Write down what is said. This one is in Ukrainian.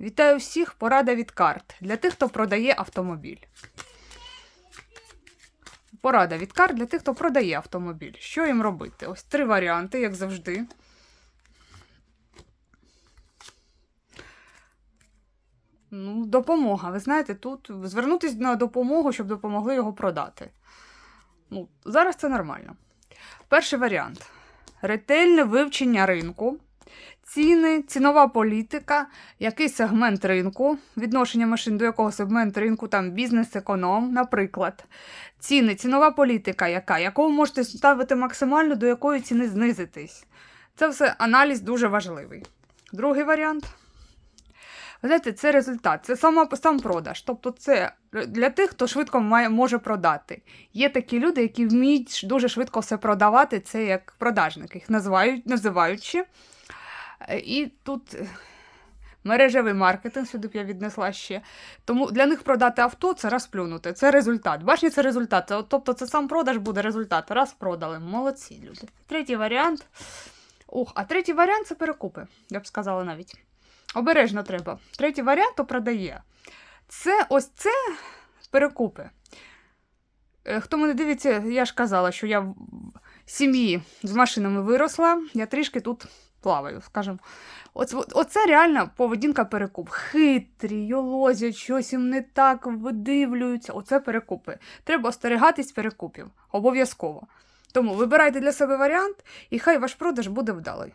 Вітаю всіх! Порада від карт для тих, хто продає автомобіль. Порада від карт для тих, хто продає автомобіль. Що їм робити? Ось три варіанти, як завжди. Ну, допомога. Ви знаєте, тут звернутися на допомогу, щоб допомогли його продати. Ну, зараз це нормально. Перший варіант: ретельне вивчення ринку, ціни, цінова політика, який сегмент ринку, відношення машин до якого сегмент ринку, там бізнес-економ, наприклад. Ціни, цінова політика, яка, яку можете ставити максимально, до якої ціни знизитись. Це все аналіз дуже важливий. Другий варіант. Знаєте, це результат, це сама, сам продаж. Тобто, це для тих, хто швидко має, може продати. Є такі люди, які вміють дуже швидко все продавати, це як продажники, їх називають, називаючи. Е, І тут е, мережевий маркетинг, сюди б я віднесла ще. Тому для них продати авто це розплюнути. Це результат. Бачите, це результат. Тобто це сам продаж буде результат. Раз продали. Молодці люди. Третій варіант. Ух, а третій варіант це перекупи, я б сказала навіть. Обережно треба. Третій варіант то продає. Це ось це перекупи. Е, Хто мене дивиться, я ж казала, що я в сім'ї з машинами виросла, я трішки тут плаваю, скажімо. Оце, оце реальна поведінка перекуп. Хитрі, йолозять, щось їм не так видивлюються. Оце перекупи. Треба остерігатись перекупів. Обов'язково. Тому вибирайте для себе варіант, і хай ваш продаж буде вдалий.